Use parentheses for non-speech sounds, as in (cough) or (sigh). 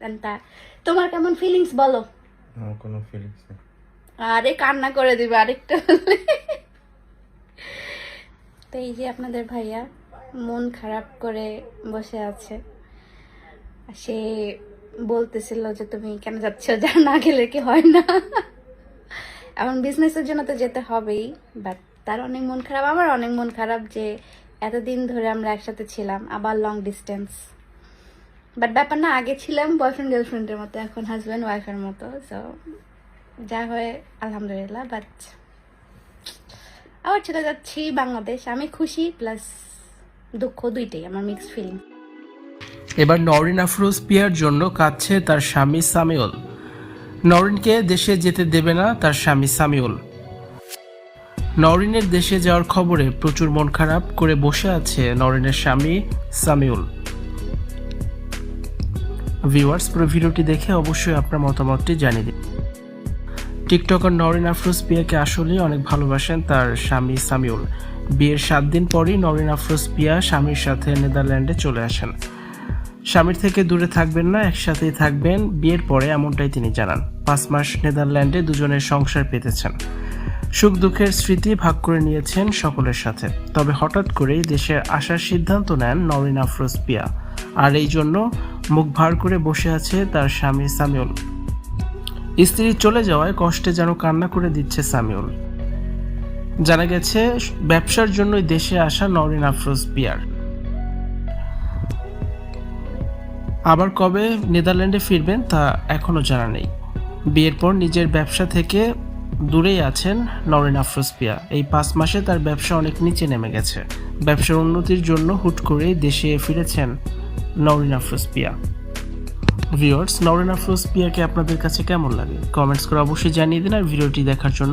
তা তোমার কেমন ফিলিংস বলো? আমার কোনো ফিলিংস নেই। আরে কান্না করে দিবে আরেকটা তো এই যে আপনাদের ভাইয়া মন খারাপ করে বসে আছে। সে বলতেছিল যে তুমি কেন যাচ্ছ? (laughs) যা না গেলে কি হয় না। এখন বিজনেসের জন্য তো যেতে হবেই বাট তার অনেক মন খারাপ আমার অনেক মন খারাপ যে এতদিন ধরে আমরা একসাথে ছিলাম আবার লং ডিস্টেন্স বাট ব্যাপার না, আগে ছিলাম বয়ফ্রেন্ড গার্লফ্রেন্ডের মতো, এখন হাজব্যান্ড ওয়াইফের মতো সো যা হয়, আলহামদুলিল্লাহ বাট আবার চলে যাচ্ছি বাংলাদেশ। আমি খুশি প্লাস দুঃখ দুইটাই, আমার মিক্সড ফিলিং এবার নরিন আফরোজ পিয়ার জন্য কাঁদছে তার স্বামী সামিউল। নরিনকে দেশে যেতে দেবে না তার স্বামী সামিউল। নরিনের দেশে যাওয়ার খবরে প্রচুর মন খারাপ করে বসে আছে নরিনের স্বামী সামিউল। ভিউয়ার্স পুরো ভিডিওটি দেখে অবশ্যই আপনার মতামতটি জানিয়ে দিন। টিকটকার নরিন আফরোজ পিয়াকে আসলেই অনেক ভালোবাসেন তার স্বামী সামিউল। বিয়ের সাত দিন পরই নরিন আফরোজ পিয়া স্বামীর সাথে নেদারল্যান্ডে চলে আসেন। স্বামীর থেকে দূরে থাকবেন না, একসাথেই থাকবেন। বিয়ের পরে এমনটাই তিনি জানান। পাঁচ মাস নেদারল্যান্ডে দুজনের সংসার পেতেছেন। সুখ দুঃখের স্মৃতি ভাগ করে নিয়েছেন সকলের সাথে। তবে হঠাৎ করেই দেশে আসার সিদ্ধান্ত নেন নরিন আফরোজ পিয়া। আর এই জন্য মুখ ভার করে বসে আছে তার স্বামী সামিউল। স্ত্রী চলে যাওয়ায় কষ্টে যেন কান্না করে দিচ্ছে সামিউল। জানা গেছে, ব্যবসার জন্যই দেশে আসা নরিন আফরোজ পিয়ার। আবার কবে নেদারল্যান্ডে ফিরবেন তা এখনও জানা নেই। বিয়ের পর নিজের ব্যবসা থেকে দূরেই আছেন নরেন আফরোজ পিয়া এই পাঁচ মাসে তার ব্যবসা অনেক নিচে নেমে গেছে। ব্যবসার উন্নতির জন্য হুট করেই দেশে ফিরেছেন নরিন ফুসপিয়া। পিয়া ভিউয়ার্স নরেন ফুসপিয়াকে আপনাদের কাছে কেমন লাগে? কমেন্টস করে অবশ্যই জানিয়ে দিন আর ভিডিওটি দেখার জন্য